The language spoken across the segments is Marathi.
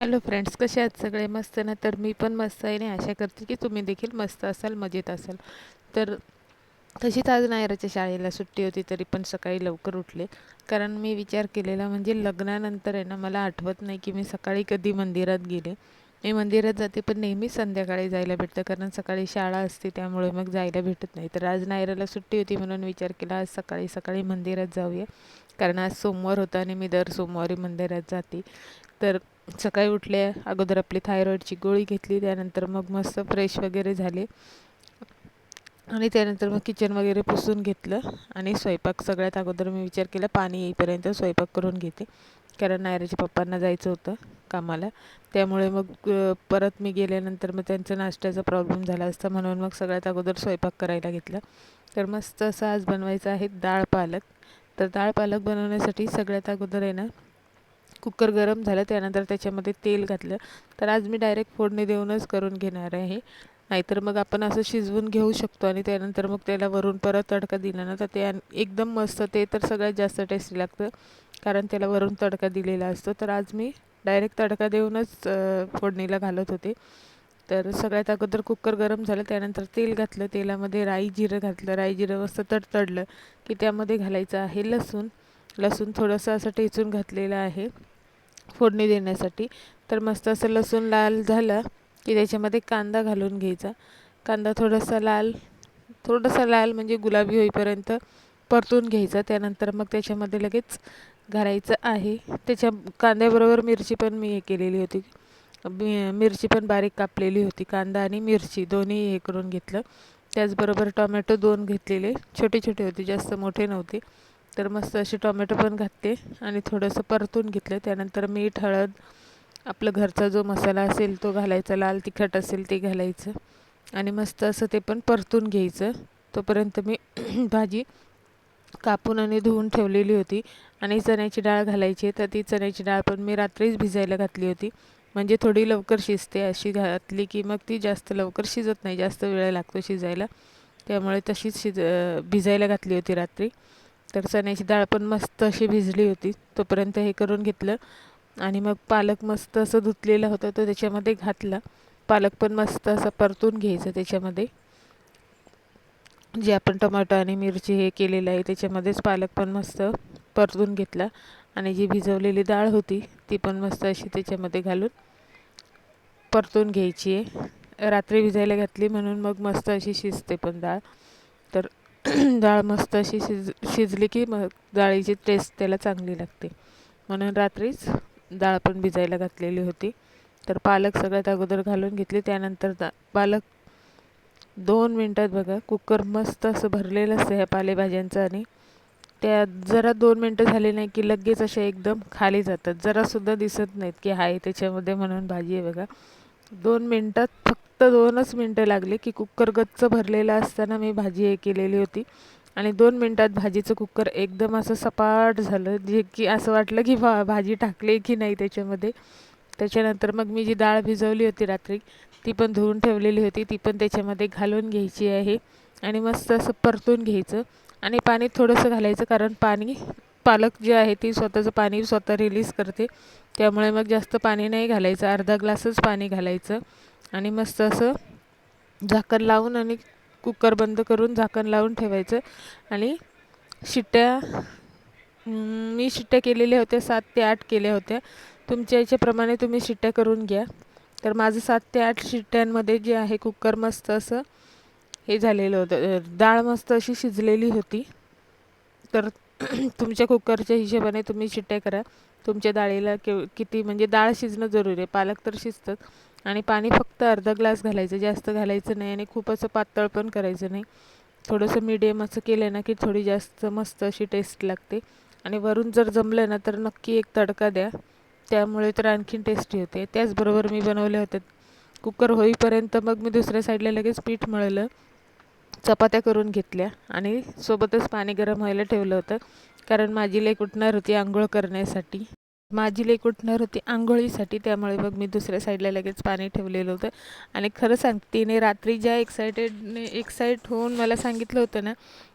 हॅलो फ्रेंड्स कसे आहात सगळे? मस्त ना? तर मी पण मस्त आहे आणि आशा करते की तुम्ही देखील मस्त असाल मजेत असाल. तर तशीच आज नायराच्या शाळेला सुट्टी होती तरी पण सकाळी लवकर उठले. कारण मी विचार केलेला म्हणजे लग्नानंतर आहे ना मला आठवत नाही की मी सकाळी कधी मंदिरात गेले. मी मंदिरात जाते पण नेहमी संध्याकाळी जायला भेटतं कारण सकाळी शाळा असते त्यामुळे मग जायला भेटत नाही. तर आज नायराला सुट्टी होती म्हणून विचार केला आज सकाळी सकाळी मंदिरात जाऊया. कारण आज सोमवार होता आणि मी दर सोमवारी मंदिरात जाते. तर सकाळी उठले अगोदर आपली थायरॉईडची गोळी घेतली त्यानंतर मग मस्त फ्रेश वगैरे झाले. आणि त्यानंतर मग किचन वगैरे पुसून घेतलं आणि स्वयंपाक सगळ्यात अगोदर मी विचार केला पाणी येईपर्यंत स्वयंपाक करून घेते. कारण नायराच्या पप्पांना जायचं होतं कामाला. त्यामुळे मग परत मी गेल्यानंतर मग त्यांचा नाश्त्याचा प्रॉब्लेम झाला असता म्हणून मग सगळ्यात अगोदर स्वयंपाक करायला घेतला. तर मस्त असं आज बनवायचं आहे डाळ पालक. तर डाळ पालक बनवण्यासाठी सगळ्यात अगोदर आहे ना कुकर गरम झालं त्यानंतर त्याच्यामध्ये तेल घातलं. तर आज मी डायरेक्ट फोडणी देऊनच करून घेणार आहे. नाहीतर मग आपण असं शिजवून घेऊ शकतो आणि त्यानंतर मग त्याला वरून परत तडका दिला ना तर ते एकदम मस्त ते तर सगळ्यात जास्त टेस्टी लागतं. कारण त्याला वरून तडका दिलेला असतो. तर आज मी डायरेक्ट तडका देऊनच फोडणीला घालत होते. तर सगळ्यात अगोदर कुकर गरम झालं त्यानंतर तेल घातलं. तेलामध्ये राई जिरं घातलं. राई जिरं मस्त तडतडलं की त्यामध्ये घालायचं आहे लसूण. लसूण थोडंसं असं टेचून घातलेलं आहे. फोडणी देण्यासाठी. तर मस्त असं लसूण लाल झालं की त्याच्यामध्ये कांदा घालून घ्यायचा. कांदा थोडासा लाल थोडासा लाल म्हणजे गुलाबी होईपर्यंत परतून घ्यायचा. त्यानंतर मग त्याच्यामध्ये लगेच घालायचं आहे. त्याच्या कांद्याबरोबर मिरची पण मी हे केलेली होती. मिरची पण बारीक कापलेली होती. कांदा आणि मिरची दोन्ही हे करून घेतलं. त्याचबरोबर टोमॅटो दोन घेतलेले. छोटे छोटे होते जास्त मोठे नव्हते. तर मस्त असे टोमॅटो पण घातले आणि थोडंसं परतून घेतलं. त्यानंतर मीठ हळद आपलं घरचा जो मसाला असेल तो घालायचा लाल तिखट असेल ते घालायचं आणि मस्त असं ते पण परतून घ्यायचं. तोपर्यंत मी भाजी कापून आणि धुवून ठेवलेली होती आणि चण्याची डाळ घालायची तर ती चण्याची डाळ पण मी रात्रीच भिजायला घातली होती. म्हणजे थोडी लवकर शिजते अशी घातली की मग ती जास्त लवकर शिजत नाही जास्त वेळ लागतो शिजायला. त्यामुळे तशीच शिज भिजायला घातली होती रात्री. तर चण्याची डाळ पण मस्त अशी भिजली होती. तोपर्यंत हे करून घेतलं. आणि मग पालक मस्त असं धुतलेला होता तो त्याच्यामध्ये घातला. पालक पण मस्त असं परतून घ्यायचं त्याच्यामध्ये. जे आपण टमाटो आणि मिरची हे केलेलं आहे त्याच्यामध्येच पालक पण मस्त परतून घेतला. आणि जी भिजवलेली डाळ होती ती पण मस्त अशी त्याच्यामध्ये घालून परतून घ्यायची आहे. रात्री भिजायला घातली म्हणून मग मस्त अशी शिजते पण डाळ. तर डाळ मस्त अशी शिज शिजली की मग डाळीची टेस्ट त्याला चांगली लागते. म्हणून रात्रीच डाळ पण भिजायला घातलेली होती. तर पालक सगळ्यात अगोदर घालून घेतली. त्यानंतर दा पालक दोन मिनटात बघा कुकर मस्त असं भरलेलं असतं ह्या पालेभाज्यांचं आणि त्या जरा दोन मिनटं झाली नाही की लगेच अशा एकदम खाली जातात. जरासुद्धा दिसत नाहीत की हाय त्याच्यामध्ये म्हणून भाजी आहे बघा. दोन मिनटात फक्त फक्त दोनच मिनटं लागले की कुकर गच्च भरलेला असताना मी भाजी हे केलेली होती. आणि दोन मिनटात भाजीचं कुकर एकदम असं सपाट झालं जे की असं वाटलं की भा भाजी टाकली की नाही त्याच्यामध्ये. त्याच्यानंतर मग मी जी डाळ भिजवली होती रात्री ती पण धुवून ठेवलेली होती. ती पण त्याच्यामध्ये घालून घ्यायची आहे आणि मस्त असं परतून घ्यायचं आणि पाणी थोडंसं घालायचं कारण पाणी पालक जे आहे ती स्वतःचं पाणी स्वतः रिलीज करते. त्यामुळे मग जास्त पाणी नाही घालायचं. अर्धा ग्लासच पाणी घालायचं. आणि मस्त असं झाकण लावून आणि कुकर बंद करून झाकण लावून ठेवायचं. आणि शिट्ट्या मी शिट्ट्या केलेल्या होत्या सात ते आठ केल्या होत्या. तुमच्या याच्याप्रमाणे तुम्ही शिट्ट्या करून घ्या. तर माझं सात ते आठ शिट्ट्यांमध्ये जे आहे कुकर मस्त असं हे झालेलं होतं. डाळ मस्त अशी शिजलेली होती. तर तुमच्या कुकरच्या हिशोबाने तुम्ही शिट्ट्या करा. तुमच्या डाळीला के किती म्हणजे डाळ शिजणं जरुरी आहे. पालक तर शिजतात. आणि पाणी फक्त अर्धा ग्लास घालायचं जास्त घालायचं नाही आणि खूप असं पातळ पण करायचं नाही. थोडंसं मीडियम असं केलं ना की थोडी जास्त मस्त अशी टेस्ट लागते. आणि वरून जर जमलं ना तर नक्की एक तडका द्या. त्यामुळे तर आणखीन टेस्टी होते. त्याचबरोबर मी बनवले होते कुकर होईपर्यंत मग मी दुसऱ्या साईडला लगेच पीठ मळलं. चपात्या करून घेतल्या आणि सोबतच पाणी गरम व्हायला ठेवलं होतं. कारण माझी लेक उठणार होती आंघोळ करण्यासाठी. माझी लेक उठणार होती आंघोळीसाठी त्यामुळे मग मी दुसऱ्या साईडला लगेच पाणी ठेवलेलं होतं. आणि खरं सांग तिने रात्री ज्या एक्सायटेडने एक्साईट होऊन मला सांगितलं होतं ना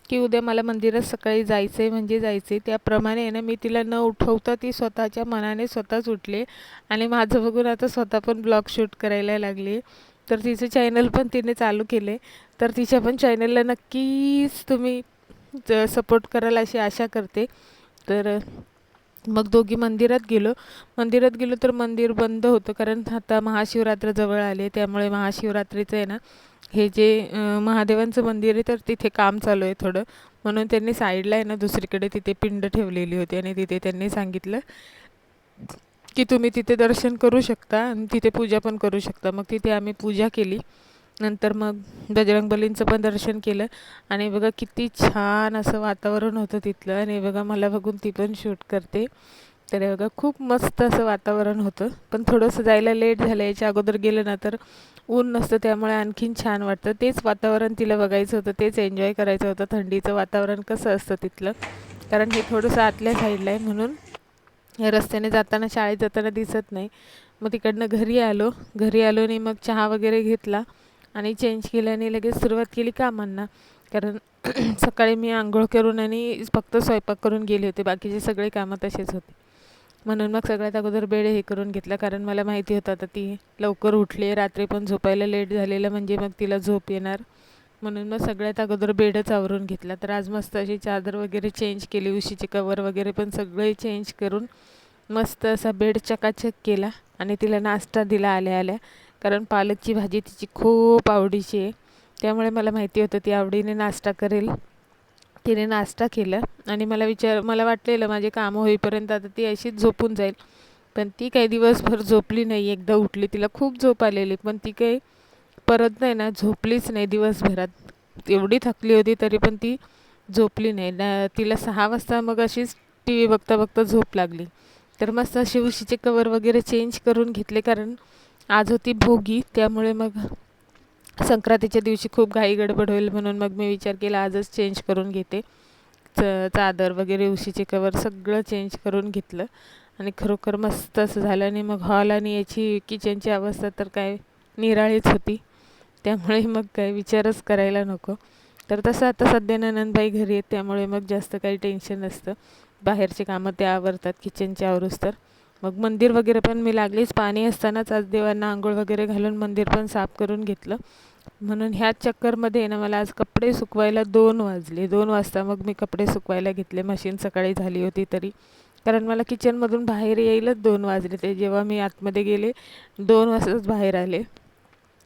की उद्या मला मंदिरात सकाळी जायचं आहे म्हणजे जायचं आहे त्याप्रमाणे आहे ना मी तिला न उठवता ती स्वतःच्या मनाने स्वतःच उठली. आणि माझं बघून आता स्वतः पण ब्लॉग शूट करायला लागली. तर तिचं चॅनल पण तिने चालू केले तर तिच्या पण चॅनलला नक्कीच तुम्ही सपोर्ट कराल अशी आशा करते. तर मग दोघी मंदिरात गेलो. मंदिरात गेलो तर मंदिर बंद होतं. कारण आता महाशिवरात्र जवळ आले त्यामुळे महाशिवरात्रीचं आहे ना हे जे महादेवांचं मंदिर आहे तर तिथे काम चालू आहे थोडं. म्हणून त्यांनी साईडला आहे ना दुसरीकडे तिथे पिंड ठेवलेली होती आणि तिथे त्यांनी सांगितलं की तुम्ही तिथे दर्शन करू शकता आणि तिथे पूजा पण करू शकता. मग तिथे आम्ही पूजा केली. नंतर मग बजरंगबलींचं पण दर्शन केलं. आणि बघा किती छान असं वातावरण होतं तिथलं. आणि बघा मला बघून ती पण शूट करते. तर बघा खूप मस्त असं वातावरण होतं. पण थोडंसं जायला लेट झालं. याच्या अगोदर गेलं ना तर ऊन नसतं त्यामुळे आणखीन छान वाटतं. तेच वातावरण तिला बघायचं होतं. तेच एन्जॉय करायचं होतं. थंडीचं वातावरण कसं असतं तिथलं. कारण हे थोडंसं आतल्या साईडला आहे म्हणून रस्त्याने जाताना शाळेत जाताना दिसत नाही. मग तिकडनं घरी आलो. घरी आलो आणि मग चहा वगैरे घेतला. आणि चेंज केल्याने लगेच सुरुवात केली कामांना. कारण सकाळी मी आंघोळ करून आणि फक्त स्वयंपाक करून गेले होते. बाकीचे सगळे कामं तसेच होते. म्हणून मग सगळ्यात अगोदर बेड हे करून घेतला. कारण मला माहिती होतं आता ती लवकर उठली. रात्री पण झोपायला लेट झालेलं म्हणजे मग तिला झोप येणार. म्हणून मग सगळ्यात अगोदर बेडच आवरून घेतला. तर आज मस्त अशी चादर वगैरे चेंज केली. उशीचे कवर वगैरे पण सगळे चेंज करून मस्त असा बेड चकाचक केला. आणि तिला नाश्ता दिला आल्या आल्या. कारण पालकची भाजी तिची खूप आवडीची आहे. त्यामुळे मला माहिती होतं ती आवडीने नाश्ता करेल. तिने नाश्ता केला आणि मला विचार मला वाटलेलं माझे कामं होईपर्यंत आता ती अशीच झोपून जाईल. पण ती काही दिवसभर झोपली नाही. एकदा उठली तिला खूप झोप आलेली. पण ती काही परत नाही ना झोपलीच नाही दिवसभरात. एवढी थकली होती तरी पण ती झोपली नाही. ना तिला सहा वाजता मग अशीच टी व्ही बघता बघता झोप लागली. तर मस्त शिवशीचे उशीचे कवर वगैरे चेंज करून घेतले कारण आज होती भोगी त्यामुळे मग संक्रांतीच्या दिवशी खूप घाई गडबड होईल म्हणून मग मी विचार केला आजच चेंज करून घेते. च चादर वगैरे उशीचे कवर सगळं चेंज करून घेतलं. आणि खरोखर मस्त असं झालं आणि मग हॉल आणि याची किचनची अवस्था तर काय निराळीच होती. त्यामुळे मग काय विचारच करायला नको. तर तसं आता सध्या ननंदबाई घरी आहेत त्यामुळे मग जास्त काही टेन्शन नसतं. बाहेरचे कामं ते आवरतात किचनचे आवरूस तर. मग मंदिर वगैरे पण मी लागलीच. पाणी असतानाच आज देवांना आंघोळ वगैरे घालून मंदिर पण साफ करून घेतलं. म्हणून ह्याच चक्करमध्ये ना मला आज कपडे सुकवायला दोन वाजले. दोन वाजता मग मी कपडे सुकवायला घेतले. मशीन सकाळी झाली होती तरी. कारण मला किचनमधून बाहेर यायलाच दोन वाजले ते. जेव्हा मी आतमध्ये गेले दोन वाजताच बाहेर आले.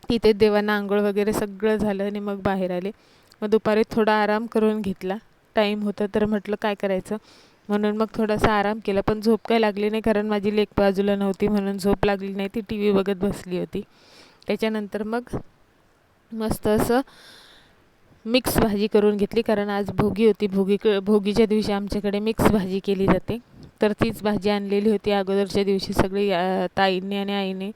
तिथे देवांना आंघोळ वगैरे सगळं झालं आणि मग बाहेर आले. मग दुपारी थोडा आराम करून घेतला. टाईम होता तर म्हटलं काय करायचं? म्हणून मग थोडासा आराम केला. पण झोप काय लागली नाही कारण माझी लेक बाजूला नव्हती म्हणून झोप लागली नाही. ती टी व्ही बघत बसली होती. त्याच्यानंतर मग मस्त असं मिक्स भाजी करून घेतली कारण आज भोगी होती. भोगी भोगीच्या दिवशी आमच्याकडे मिक्स भाजी केली जाते. तर तीच भाजी आणलेली होती अगोदरच्या दिवशी सगळी ताईंनी आणि आईने.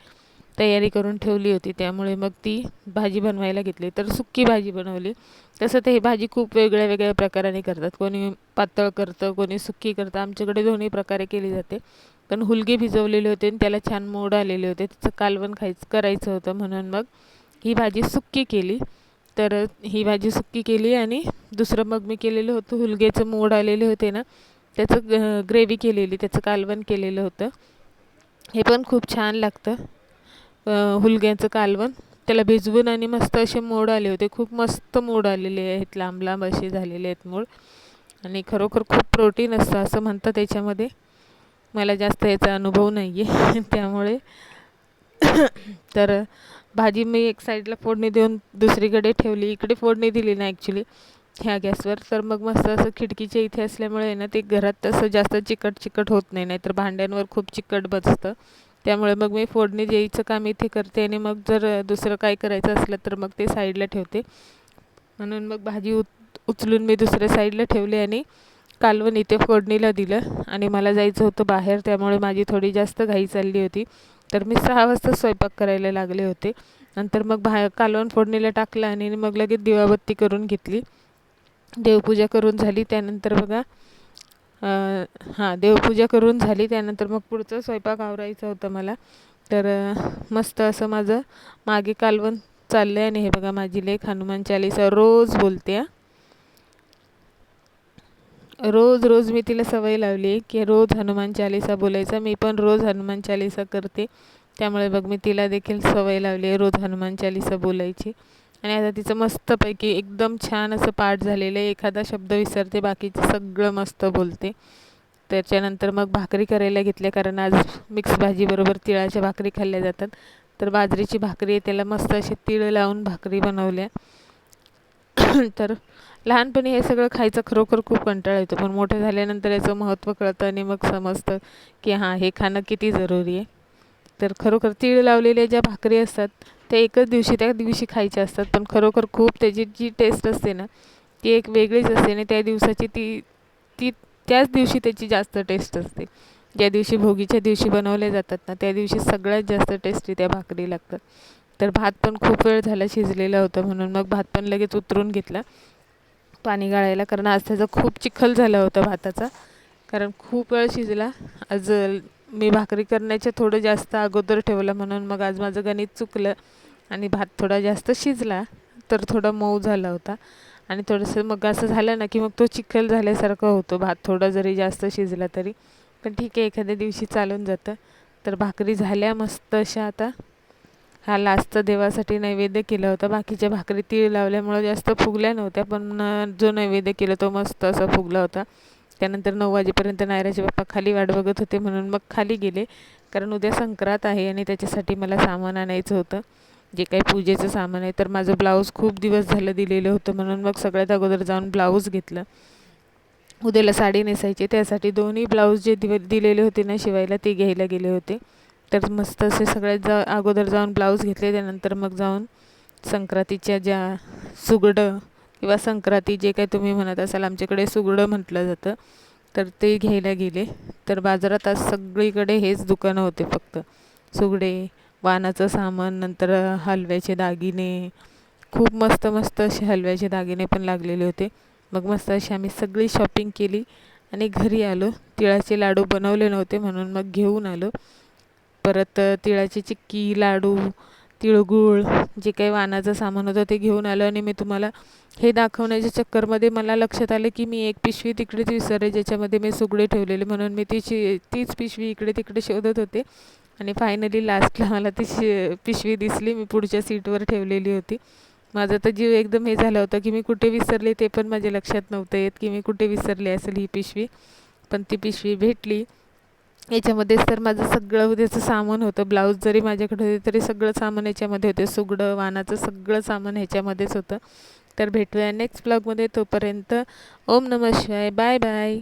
तयारी करून ठेवली होती. त्यामुळे मग ती भाजी बनवायला घेतली. तर सुक्की भाजी बनवली. तसं ते ही भाजी खूप वेगळ्या वेगळ्या प्रकाराने करतात. कोणी पातळ करतं कोणी सुक्की करतं. आमच्याकडे दोन्ही प्रकारे केली जाते. पण हुलगे भिजवलेले होते आणि त्याला छान मोड आलेले होते. त्याचं कालवण खायचं करायचं होतं म्हणून मग ही भाजी सुक्की केली. तर ही भाजी सुक्की केली आणि दुसरं मग मी केलेलं होतं. हुलगेचं मोड आलेले होते ना त्याचं ग्रेव्ही केलेली त्याचं कालवण केलेलं होतं. हे पण खूप छान लागतं. हुलग्याचं कालवण. त्याला भिजवून आणि मस्त असे मोड आले होते. खूप मस्त मोड आलेले आहेत. लांब लांब असे झालेले आहेत मोड. आणि खरोखर खूप प्रोटीन असतं असं म्हणतं त्याच्यामध्ये मला जास्त याचा अनुभव नाही आहे त्यामुळे तर भाजी मी एक साईडला फोडणी देऊन दुसरीकडे ठेवली. इकडे फोडणी दिली ना ॲक्च्युली ह्या गॅसवर. तर मग मस्त असं खिडकीच्या इथे असल्यामुळे ना ते घरात तसं जास्त चिकट चिकट होत नाही. नाहीतर भांड्यांवर खूप चिकट बसतं. त्यामुळे मग मी फोडणी द्यायचं काम इथे करते आणि मग जर दुसरं काय करायचं असलं तर मग ते साईडला ठेवते. म्हणून मग भाजी उत उचलून मी दुसऱ्या साईडला ठेवली आणि कालवण इथे फोडणीला दिलं आणि मला जायचं होतं बाहेर त्यामुळे माझी थोडी जास्त घाई चालली होती. तर मी सहा वाजता स्वयंपाक करायला लागले होते. नंतर मग बाहेर कालवण फोडणीला टाकलं आणि मग लगेच दिवाबत्ती करून घेतली. देवपूजा करून झाली. त्यानंतर बघा हां देवपूजा करून झाली. त्यानंतर मग पुढचं स्वयंपाक आवरायचं होतं मला. तर मस्त असं माझं मागे कालवण चाललं आहे आणि हे बघा माझी लेख हनुमान चालीसा रोज बोलते रोज रोज मी तिला सवय लावली की रोज हनुमान चालीसा बोलायचा. मी पण रोज हनुमान चालीसा करते. त्यामुळे बघ मी तिला देखील सवय लावली आहे रोज हनुमान चालीसा बोलायची. आणि आता तिचं मस्तपैकी एकदम छान असं पाठ झालेलं आहे. एखादा शब्द विसरते बाकीचं सगळं मस्त बोलते. त्याच्यानंतर मग भाकरी करायला घेतल्या कारण आज मिक्स भाजीबरोबर तिळाच्या भाकरी खाल्ल्या जातात. तर बाजरीची भाकरी आहे त्याला मस्त असे तिळ लावून भाकरी बनवल्या. तर लहानपणी हे सगळं खायचं खरोखर खूप कंटाळा येतो पण मोठं झाल्यानंतर याचं महत्त्व कळतं आणि मग समजतं की हां हे खाणं किती जरुरी आहे. तर खरोखर तीळ लावलेल्या ज्या भाकरी असतात त्या एकच दिवशी त्या दिवशी खायच्या असतात पण खरोखर खूप त्याची जी टेस्ट असते ना ती एक वेगळीच असते आणि त्या दिवसाची ती ती त्याच दिवशी त्याची जास्त टेस्ट असते. ज्या दिवशी भोगीच्या दिवशी बनवले जातात ना त्या दिवशी सगळ्यात जास्त टेस्टी त्या भाकरी लागतात. तर भात पण खूप वेळ झाला शिजलेला होता म्हणून मग भात पण लगेच उतरून घेतला. पाणी गाळायला कारण आज त्याचा खूप चिखल झाला होता भाताचा. कारण खूप वेळ शिजला. आज मी भाकरी करण्याच्या थोडं जास्त अगोदर ठेवलं म्हणून मग आज माझं गणित चुकलं आणि भात थोडा जास्त शिजला तर थोडा मऊ झाला होता. आणि थोडंसं मग असं झालं ना की मग तो चिखल झाल्यासारखा होतो भात थोडा जरी जास्त शिजला तरी. पण ठीक आहे एखाद्या दिवशी चालून जातं. तर भाकरी झाल्या मस्त अशा आता. हा लास्टचा देवासाठी नैवेद्य केला होता. बाकीच्या भाकरी तीळ लावल्यामुळं जास्त फुगल्या नव्हत्या पण जो नैवेद्य केला तो मस्त असा फुगला होता. त्यानंतर नऊ वाजेपर्यंत नायराचे बाप्पा खाली वाट बघत होते म्हणून मग खाली गेले. कारण उद्या संक्रांत आहे आणि त्याच्यासाठी मला सामान आणायचं होतं. जे काही पूजेचं सामान आहे. तर माझं ब्लाऊज खूप दिवस झालं दिलेलं होतं म्हणून मग सगळ्यात अगोदर जाऊन ब्लाऊज घेतलं. उद्याला साडी नेसायची. त्यासाठी दोन्ही ब्लाऊज जे दिव दिलेले होते ना शिवायला ते घ्यायला गेले होते. तर मस्त असे सगळ्यात जा अगोदर जाऊन ब्लाऊज घेतले. त्यानंतर मग जाऊन संक्रांतीच्या ज्या सुगडं किंवा संक्रांती जे काही तुम्ही म्हणत असाल आमच्याकडे सुगडं म्हटलं जातं तर ते घ्यायला गेले. तर बाजारात आज सगळीकडे हेच दुकानं होते फक्त. सुगडे वानाचं सामान नंतर हलव्याचे दागिने. खूप मस्त मस्त असे हलव्याचे दागिने पण लागलेले होते. मग मस्त अशी आम्ही सगळी शॉपिंग केली आणि घरी आलो. तिळाचे लाडू बनवले नव्हते म्हणून मग घेऊन आलो. परत तिळाची चिक्की लाडू तिळगुळ जे काही वानाचं सामान होतं ते घेऊन आलं आणि मी तुम्हाला हे दाखवण्याच्या चक्करमध्ये मला लक्षात आलं की मी एक पिशवी तिकडेच विसरले ज्याच्यामध्ये मी सुगडे ठेवलेले म्हणून मी तिची तीच पिशवी इकडे तिकडे शोधत होते. आणि फायनली लास्टला मला ती शि पिशवी दिसली मी पुढच्या सीटवर ठेवलेली होती. माझा तर जीव एकदम हे झाला होता की मी कुठे विसरले ते पण माझ्या लक्षात नव्हतं येत की मी कुठे विसरले असेल ही पिशवी. पण ती पिशवी भेटली. याच्यामध्येच तर माझं सगळं म्हणजे उद्याचं सामान होतं. ब्लाऊज जरी माझ्याकडे होते तरी सगळं सामान याच्यामध्ये होते. सुगडं वानाचं सगळं सामान ह्याच्यामध्येच होतं. तर भेटूया नेक्स्ट ब्लॉगमध्ये तोपर्यंत ओम नमः शिवाय. Bye bye